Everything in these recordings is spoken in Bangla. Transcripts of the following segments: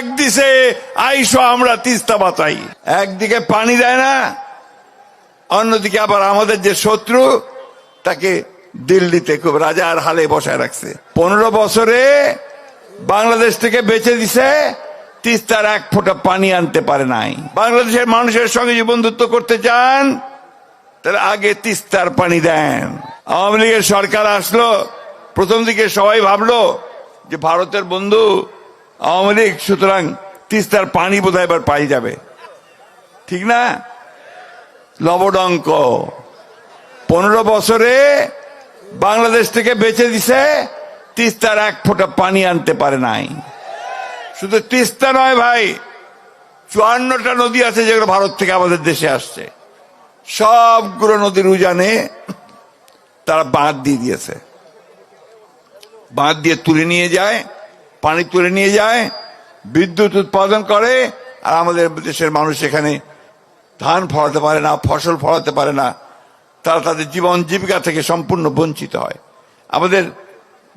ডাক দিছে, আইসো, আমরা তিস্তা বাঁচাই একদিকে পানি দেয় না, অন্যদিকে আবার আমাদের যে শত্রু, তাকে দিল্লিতে খুব রাজার হালে বসায় রাখছে। পনেরো বছরে বাংলাদেশ থেকে বেঁচে দিছে, তিস্তার এক ফোঁটা পানি আনতে পারে নাই। বাংলাদেশের মানুষের সঙ্গে যে বন্ধুত্ব করতে চান তার আগে তিস্তার পানি দেন। আওয়ামী লীগের সরকার আসলো, প্রথম দিকে সবাই ভাবলো যে ভারতের বন্ধু আওয়ামী লীগ, সুতরাং তিস্তার পানি বোধহয় এবার পাই যাবে। ঠিক না? লবডঙ্ক, পনেরো বছরে বাংলাদেশ থেকে বেঁচে দিছে, তিস্তার এক ফোঁটা পানি আনতে পারে নাই। শুধু তিস্তা নয় ভাই, চুয়ান্নটা নদী আছে যেগুলো ভারত থেকে আমাদের দেশে আসছে। সবগুলো নদীর উজানে তারা বাঁধ দিয়ে দিয়েছে। বাঁধ দিয়ে তুলে নিয়ে যায় পানি তুলে নিয়ে যায়, বিদ্যুৎ উৎপাদন করে, আর আমাদের দেশের মানুষ এখানে ধান ফলাতে পারে না, ফসল ফলাতে পারে না। তারা তাদের জীবন জীবিকা থেকে সম্পূর্ণ বঞ্চিত হয়। আমাদের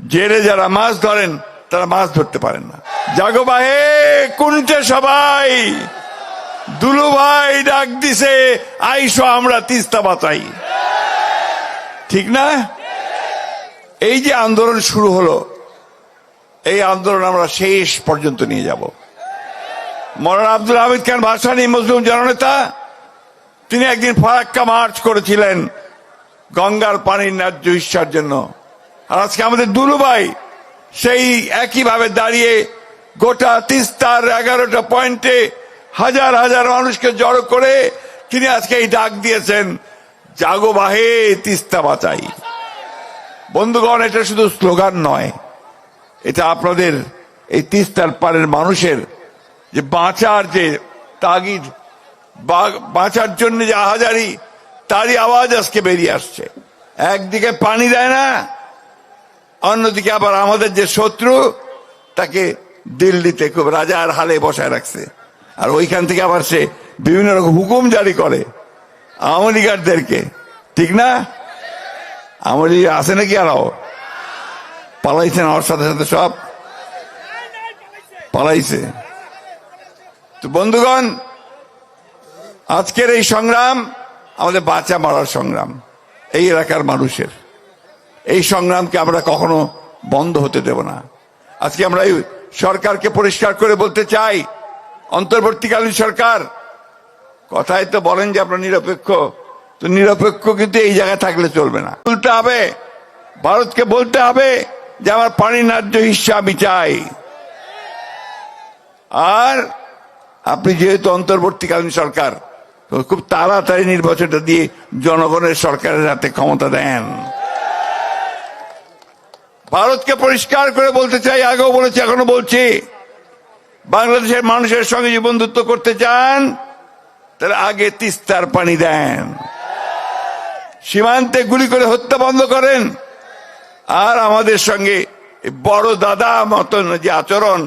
জেলে যারা মাছ ধরেন, তারা মাছ ধরতে পারেন না। জাগো বাহে কোনটে সবাই? দুলু ভাই ডাক দিছে, আইসো আমরা তিস্তা বাতাই। ঠিক না? এই যে আন্দোলন শুরু হলো এই আন্দোলন আমরা শেষ পর্যন্ত নিয়ে যাব। মরান আব্দুল হামিদ খান ভাসানী মুসলিম জননেতা, তিনি একদিন ফারাক্কা মার্চ করেছিলেন গঙ্গার পানির ন্যায্য ইচ্ছার জন্য। আর আজকে আমাদের দুলুভাই সেই একইভাবে দাঁড়িয়ে গোটা তিস্তার এগারোটা পয়েন্টে হাজার হাজার মানুষকে জড়ো করে তিনি আজকে এই ডাক দিয়েছেন, জাগো বাহে তিস্তা বাঁচাই। বন্ধুগণ, এটা শুধু স্লোগান নয় এটা আপনাদের এই তিস্তার পারের মানুষের যে বাঁচার যে তাগিদ বাঁচার জন্য যে আহাজারি, তারই আওয়াজ আজকে বেরিয়ে আসছে। একদিকে পানি দেয় না, অন্যদিকে আবার আমাদের যে শত্রু, তাকে দিল্লিতে খুব রাজার হালে বসায় রাখছে। আর ওইখান থেকে আবার সে বিভিন্ন রকম হুকুম জারি করে আওয়ামী লীগারদেরকে। ঠিক না? আওয়ামী লীগ আছে নাকি আরও? পালাইছেন আমার সাথে সাথে সব? পালাইছে। তো বন্ধুগণ, আজকের এই সংগ্রাম আমাদের বাঁচা মারার সংগ্রাম, এই এলাকার মানুষের। এই সংগ্রামকে আমরা কখনো বন্ধ হতে দেব না। আজকে আমরা এই সরকারকে পরিষ্কার করে বলতে চাই, অন্তর্বর্তীকালীন সরকার, কথায় তো বলেন যে আপনার নিরপেক্ষ, তো নিরপেক্ষ কিন্তু এই জায়গায় থাকলে চলবে না। বলতে হবে, ভারতকে বলতে হবে যে আমার পানি ন্যায্য হিসা আমি চাই। আর আপনি যেহেতু অন্তর্বর্তীকালীন সরকার খুব তাড়াতাড়ি নির্বাচনটা দিয়ে জনগণের সরকারের হাতে ক্ষমতা দেন। ভারতকে পরিষ্কার করে বলতে চাই, আগেও বলেছি এখনও বলছি, বাংলাদেশের মানুষের সঙ্গে যে বন্ধুত্ব করতে চান, তাহলে আগে তিস্তার পানি দেন। সীমান্তে গুলি করে হত্যা বন্ধ করেন আর আমাদের সঙ্গে বড় দাদা মতন যে আচরণ